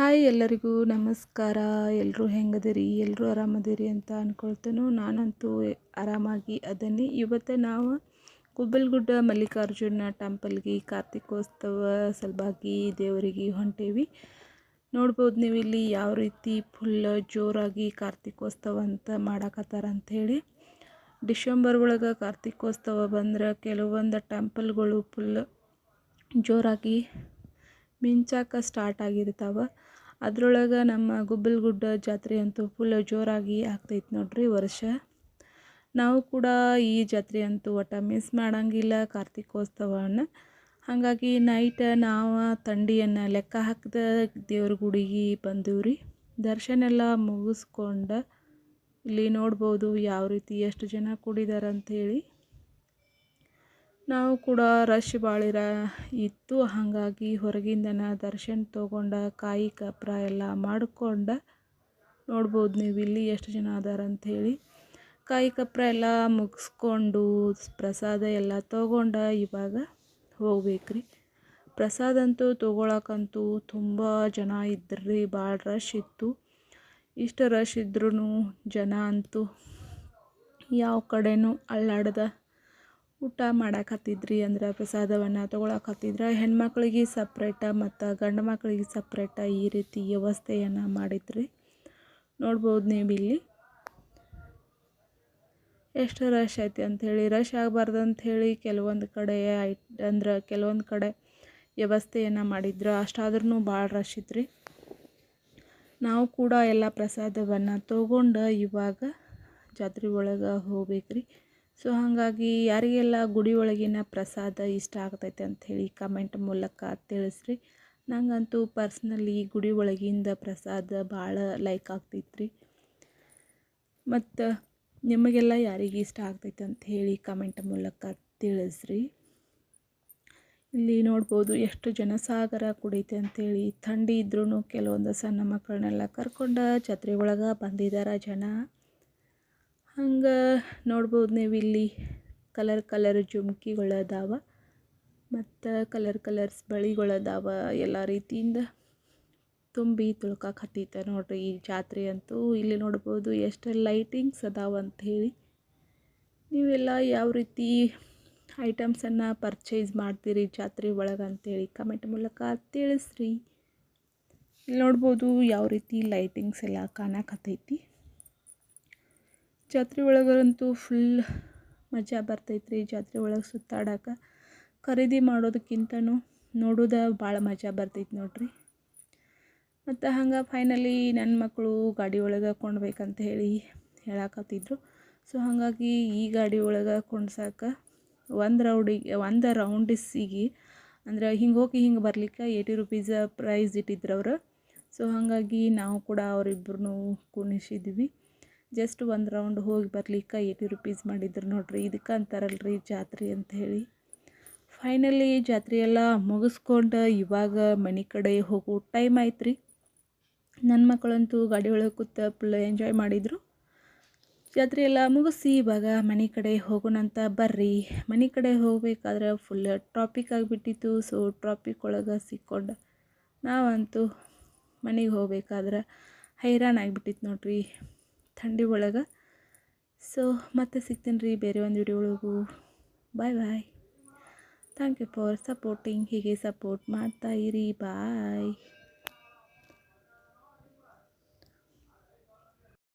Hi ಎಲ್ಲರಿಗೂ ನಮಸ್ಕಾರ. ಎಲ್ಲರೂ ಹೆಂಗದಿರಿ? ಎಲ್ಲರೂ ಆರಾಮದಿರಿ ಅಂತ ಅಂದ್ಕೊಳ್ತೇನೆ ನಾನಂತೂ ಆರಾಮಾಗಿ ಅದನ್ನೇ. ಇವತ್ತು ನಾವು ಗುಬ್ಬಲ್ಗುಡ್ಡ ಮಲ್ಲಿಕಾರ್ಜುನ ಟೆಂಪಲ್ಗೆ ಕಾರ್ತಿಕೋತ್ಸವ ಸಲುವಾಗಿ ದೇವರಿಗೆ ಹೊಂಟೇವಿ. ನೋಡ್ಬೋದು ನೀವು ಇಲ್ಲಿ ಯಾವ ರೀತಿ ಫುಲ್ ಜೋರಾಗಿ ಕಾರ್ತಿಕೋತ್ಸವ ಅಂತ ಮಾಡಾಕತ್ತಾರ ಅಂಥೇಳಿ ಡಿಸೆಂಬರ್ ಒಳಗೆ ಕಾರ್ತಿಕೋತ್ಸವ ಬಂದ್ರೆ ಕೆಲವೊಂದು ಟೆಂಪಲ್ಗಳು ಫುಲ್ ಜೋರಾಗಿ ಮಿಂಚಾಕ ಸ್ಟಾರ್ಟ್ ಆಗಿರ್ತಾವೆ. ಅದ್ರೊಳಗೆ ನಮ್ಮ ಗುಬ್ಬಲ್ಗುಡ್ಡ ಜಾತ್ರೆ ಅಂತೂ ಫುಲ್ ಜೋರಾಗಿ ಆಗ್ತೈತೆ ನೋಡಿರಿ ವರ್ಷ. ನಾವು ಕೂಡ ಈ ಜಾತ್ರೆ ಅಂತೂ ಒಟ್ಟು ಮಿಸ್ ಮಾಡೋಂಗಿಲ್ಲ ಕಾರ್ತಿಕೋತ್ಸವನ ಹಾಗಾಗಿ ನೈಟ್ ನಾವು ತಂಡಿಯನ್ನು ಲೆಕ್ಕ ಹಾಕಿದ ದೇವ್ರ ಗುಡಿಗೆ ಬಂದೀವ್ರಿ. ದರ್ಶನ ಎಲ್ಲ ಮುಗಿಸ್ಕೊಂಡು ಇಲ್ಲಿ ನೋಡ್ಬೋದು ಯಾವ ರೀತಿ ಎಷ್ಟು ಜನ ಕೂಡಿದ್ದಾರೆ ಅಂಥೇಳಿ ನಾವು ಕೂಡ ರಶ್ ಭಾಳ ಇರ ಇತ್ತು. ಹಾಗಾಗಿ ಹೊರಗಿಂದನ ದರ್ಶನ ತೊಗೊಂಡು ಕಾಯಿ ಕಪ್ರ ಎಲ್ಲ ಮಾಡ್ಕೊಂಡು ನೋಡ್ಬೋದು ನೀವು ಇಲ್ಲಿ ಎಷ್ಟು ಜನ ಅದಾರ ಅಂಥೇಳಿ ಕಾಯಿ ಕಪ್ರ ಎಲ್ಲ ಮುಗಿಸ್ಕೊಂಡು ಪ್ರಸಾದ ಎಲ್ಲ ತೊಗೊಂಡು ಇವಾಗ ಹೋಗ್ಬೇಕ್ರಿ. ಪ್ರಸಾದ ಅಂತೂ ತೊಗೊಳಕ್ಕಂತೂ ತುಂಬ ಜನ ಇದ್ರಿ ಭಾಳ ರಶ್ ಇತ್ತು. ಇಷ್ಟು ರಶ್ ಇದ್ರೂ ಜನ ಅಂತೂ ಯಾವ ಕಡೆಯೂ ಅಲ್ಲಾಡ್ದ ಊಟ ಮಾಡಾಕತ್ತಿದ್ರಿ ಅಂದ್ರೆ ಪ್ರಸಾದವನ್ನು ತೊಗೊಳಕತ್ತಿದ್ರೆ ಹೆಣ್ಮಕ್ಳಿಗೆ ಸಪ್ರೇಟ ಮತ್ತು ಗಂಡು ಮಕ್ಕಳಿಗೆ ಸಪ್ರೇಟ ಈ ರೀತಿ ವ್ಯವಸ್ಥೆಯನ್ನು ಮಾಡಿದ್ರಿ? ನೋಡ್ಬೋದು ನೀವು ಇಲ್ಲಿ. ಎಷ್ಟು ರಶ್ ಐತಿ ಅಂಥೇಳಿ ರಶ್ ಆಗಬಾರ್ದು ಅಂಥೇಳಿ ಕೆಲವೊಂದು ಕಡೆ ಐಟ್ ಅಂದ್ರೆ ಕೆಲವೊಂದು ಕಡೆ ವ್ಯವಸ್ಥೆಯನ್ನು ಮಾಡಿದ್ರು ಅಷ್ಟಾದ್ರೂ ಭಾಳ ರಶ್ ಇದ್ರಿ ನಾವು ಕೂಡ ಎಲ್ಲ ಪ್ರಸಾದವನ್ನು ತೊಗೊಂಡು ಇವಾಗ ಜಾತ್ರೆ ಒಳಗೆ ಹೋಗ್ಬೇಕ್ರಿ. ಸೊ ಹಾಗಾಗಿ ಯಾರಿಗೆಲ್ಲ ಗುಡಿ ಒಳಗಿನ ಪ್ರಸಾದ ಇಷ್ಟ ಆಗ್ತೈತೆ ಅಂಥೇಳಿ ಕಮೆಂಟ್ ಮೂಲಕ ತಿಳಿಸ್ರಿ. ನಂಗಂತೂ ಪರ್ಸ್ನಲಿ ಗುಡಿ ಒಳಗಿಂದ ಪ್ರಸಾದ ಭಾಳ ಲೈಕ್ ಆಗ್ತೈತ್ರಿ. ಮತ್ತು ನಿಮಗೆಲ್ಲ ಯಾರಿಗೆ ಇಷ್ಟ ಆಗ್ತೈತೆ ಅಂತ ಹೇಳಿ ಕಮೆಂಟ್ ಮೂಲಕ ತಿಳಿಸ್ರಿ. ಇಲ್ಲಿ ನೋಡ್ಬೋದು ಎಷ್ಟು ಜನಸಾಗರ ಕುಡೈತೆ ಅಂಥೇಳಿ ಥಂಡಿ ಇದ್ರೂ ಕೆಲವೊಂದು ಸಣ್ಣ ಮಕ್ಕಳನ್ನೆಲ್ಲ ಕರ್ಕೊಂಡು ಛತ್ರಿ ಒಳಗೆ ಬಂದಿದ್ದಾರೆ ಜನ. ಹಂಗೆ ನೋಡ್ಬೋದು ನೀವು ಇಲ್ಲಿ ಕಲರ್ ಕಲರ್ ಜುಮ್ಕಿಗಳದಾವ ಮತ್ತು ಕಲರ್ ಕಲರ್ಸ್ ಬಳಿಗಳದಾವ ಎಲ್ಲ ರೀತಿಯಿಂದ ತುಂಬಿ ತುಳ್ಕಕ್ಕೆ ನೋಡ್ರಿ ಈ ಜಾತ್ರೆ ಅಂತೂ. ಇಲ್ಲಿ ನೋಡ್ಬೋದು ಎಷ್ಟು ಲೈಟಿಂಗ್ಸ್ ಅದಾವ ಅಂಥೇಳಿ ನೀವೆಲ್ಲ ಯಾವ ರೀತಿ ಐಟಮ್ಸನ್ನು ಪರ್ಚೇಸ್ ಮಾಡ್ತೀರಿ ಜಾತ್ರೆ ಒಳಗೆ ಅಂತೇಳಿ ಕಮೆಂಟ್ ಮೂಲಕ ತಿಳಿಸ್ರಿ. ಇಲ್ಲಿ ನೋಡ್ಬೋದು ಯಾವ ರೀತಿ ಲೈಟಿಂಗ್ಸ್ ಎಲ್ಲ ಕಾಣಕತ್ತೈತಿ ಜಾತ್ರೆ ಒಳಗಂತೂ ಫುಲ್ ಮಜಾ ಬರ್ತೈತ್ರಿ ಜಾತ್ರೆ ಒಳಗೆ ಸುತ್ತಾಡಕ್ಕೆ ಖರೀದಿ ಮಾಡೋದಕ್ಕಿಂತನೂ ನೋಡೋದು ಭಾಳ ಮಜಾ ಬರ್ತೈತೆ ನೋಡ್ರಿ. ಮತ್ತು ಹಂಗೆ ಫೈನಲಿ ನನ್ನ ಮಕ್ಕಳು ಗಾಡಿ ಒಳಗೆ ಕೊಂಡ್ಬೇಕಂತ ಹೇಳಿ ಹೇಳಕತ್ತಿದ್ರು. ಸೊ ಹಾಗಾಗಿ ಈ ಗಾಡಿ ಒಳಗೆ ಕೊಂಡ್ಸಕ್ಕೆ ಒಂದು ರೌಡಿಗೆ ಒಂದು ರೌಂಡಿಸಿಗೆ ಅಂದ್ರೆ ಹಿಂಗೆ ಹೋಗಿ ಹಿಂಗೆ ಬರ್ಲಿಕ್ಕೆ ಏಯ್ಟಿ ರುಪೀಸ್ ಪ್ರೈಸ್ ಇಟ್ಟಿದ್ರು ಅವರು. ಸೊ ಹಾಗಾಗಿ ನಾವು ಕೂಡ ಅವರಿಬ್ಬರನ್ನೂ ಕುಣಿಸಿದ್ವಿ ಜಸ್ಟ್ ಒಂದು ರೌಂಡ್ ಹೋಗಿ ಬರ್ಲಿಕ್ಕೆ ಏಯ್ಟಿ ರುಪೀಸ್ ಮಾಡಿದ್ರು ನೋಡ್ರಿ. ಇದಕ್ಕೆ ಅಂತಾರಲ್ರಿ ಜಾತ್ರೆ ಅಂತ ಹೇಳಿ. ಫೈನಲಿ ಜಾತ್ರೆ ಎಲ್ಲ ಮುಗಿಸ್ಕೊಂಡು ಇವಾಗ ಮನೆ ಕಡೆ ಹೋಗೋ ಟೈಮ್ ಆಯ್ತು ರೀ ನನ್ನ ಮಕ್ಕಳಂತೂ ಗಾಡಿ ಒಳಗೆ ಕೂತ ಫುಲ್ ಎಂಜಾಯ್ ಮಾಡಿದರು. ಜಾತ್ರೆ ಎಲ್ಲ ಮುಗಿಸಿ ಇವಾಗ ಮನೆ ಕಡೆ ಹೋಗೋಣಂತ ಬರ್ರಿ. ಮನೆ ಕಡೆ ಹೋಗಬೇಕಾದ್ರೆ ಫುಲ್ ಟ್ರಾಪಿಕ್ ಆಗಿಬಿಟ್ಟಿತ್ತು. ಸೊ ಟ್ರಾಪಿಕ್ ಒಳಗೆ ಸಿಕ್ಕೊಂಡು ನಾವಂತೂ ಮನೆಗೆ ಹೋಗ್ಬೇಕಾದ್ರೆ ಹೈರಾಣ ಆಗಿಬಿಟ್ಟಿತ್ತು ನೋಡ್ರಿ. ಥಂಡಿ ಒಳಗೆ. ಸೊ ಮತ್ತೆ ಸಿಗ್ತೀನಿ ರೀ ಬೇರೆ ಒಂದು video bye bye thank you for supporting ಹೀಗೆ ಸಪೋರ್ಟ್ ಮಾಡ್ತಾ ಇರಿ. ಬಾಯ್